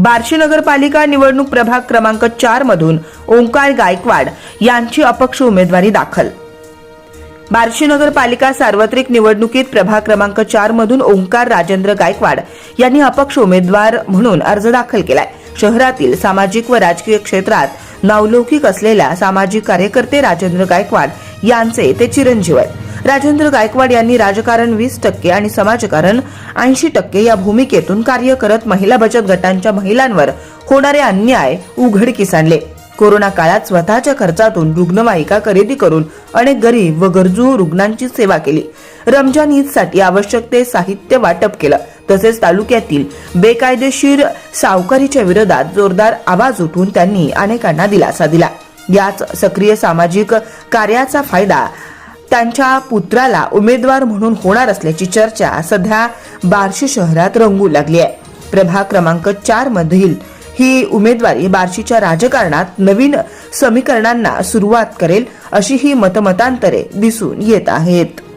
बार्शी नगरपालिका निवडणूक प्रभाग क्रमांक चार मधून ओंकार गायकवाड यांची अपक्ष उमेदवारी दाखल. बार्शी नगरपालिका सार्वत्रिक निवडणुकीत प्रभाग क्रमांक चार मधून ओंकार राजेंद्र गायकवाड यांनी अपक्ष उमेदवार म्हणून अर्ज दाखल केलाय. शहरातील सामाजिक व राजकीय क्षेत्रात नावलौकिक असलेल्या सामाजिक कार्यकर्ते राजेंद्र गायकवाड यांचे ते चिरंजीव आहेत. राजेंद्र गायकवाड यांनी राजकारण वीस टक्के आणि समाजकारण ऐंशी टक्के या भूमिकेतून कार्य करत महिला बचत गटांच्या महिलांवर होणारे अन्याय उघडकीस आणले. कोरोना काळात स्वतःच्या खर्चातून रुग्णवाहिका खरेदी करून अनेक गरीब व गरजू रुग्णांची सेवा केली. रमजान ईदसाठी आवश्यक ते साहित्य वाटप केलं. तसेच तालुक्यातील बेकायदेशीर सावकारीच्या विरोधात जोरदार आवाज उठून त्यांनी अनेकांना दिलासा दिला. याच सक्रिय सामाजिक कार्याचा फायदा त्यांच्या पुत्राला उमेदवार म्हणून होणार असल्याची चर्चा सध्या बार्शी शहरात रंगू लागली आहे. प्रभाग क्रमांक चार मधील ही उमेदवारी बार्शीच्या राजकारणात नवीन समीकरणांना सुरुवात करेल अशी ही मतमतांतरे दिसून येत आहेत.